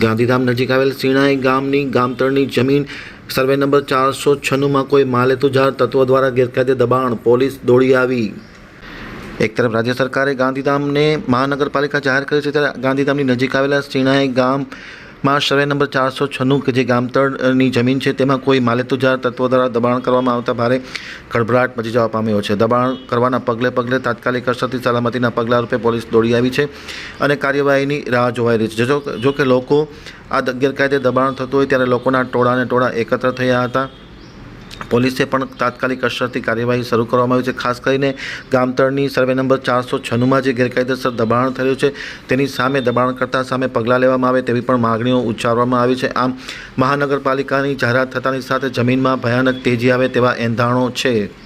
ગાંધીધામ નજીક આવેલ સિણાઈ ગામની ગામતળની જમીન સર્વે નંબર ચારસો છન્નુંમાં કોઈ માલેતુજાર તત્વો દ્વારા ગેરકાયદે દબાણ પોલીસ દોડી આવી. એક તરફ રાજ્ય સરકારે ગાંધીધામને મહાનગરપાલિકા જાહેર કરી છે, ત્યારે ગાંધીધામની નજીક આવેલા સિણાઈ ગામમાં સર્વે નંબર ચારસો છન્નું કે જે ગામતળની જમીન છે, તેમાં કોઈ માલેતુજાર તત્વો દ્વારા દબાણ કરવામાં આવતા ભારે ગડભરાટ મચી જવા પામ્યો છે. દબાણ કરવાના પગલે પગલે તાત્કાલિક અસરથી સલામતીના પગલાં રૂપે પોલીસ દોડી આવી છે અને કાર્યવાહીની રાહ જોવાઈ રહી છે. જો કે લોકો આ ગેરકાયદે દબાણ થતું હોય ત્યારે લોકોના ટોળાને ટોળા એકત્ર થયા હતા. પોલીસે પણ તાત્કાલિક અસરથી કાર્યવાહી શરૂ કરવામાં આવી છે. ખાસ કરીને ગામતળની સર્વે નંબર ચારસો છન્નુંમાં જે ગેરકાયદેસર દબાણ થયું છે, તેની સામે દબાણકર્તા સામે પગલાં લેવામાં આવે તેવી પણ માગણીઓ ઉચ્ચારવામાં આવી છે. આમ મહાનગરપાલિકાની જાહેરાત થતાની સાથે જમીનમાં ભયાનક તેજી આવે તેવા એંધાણો છે.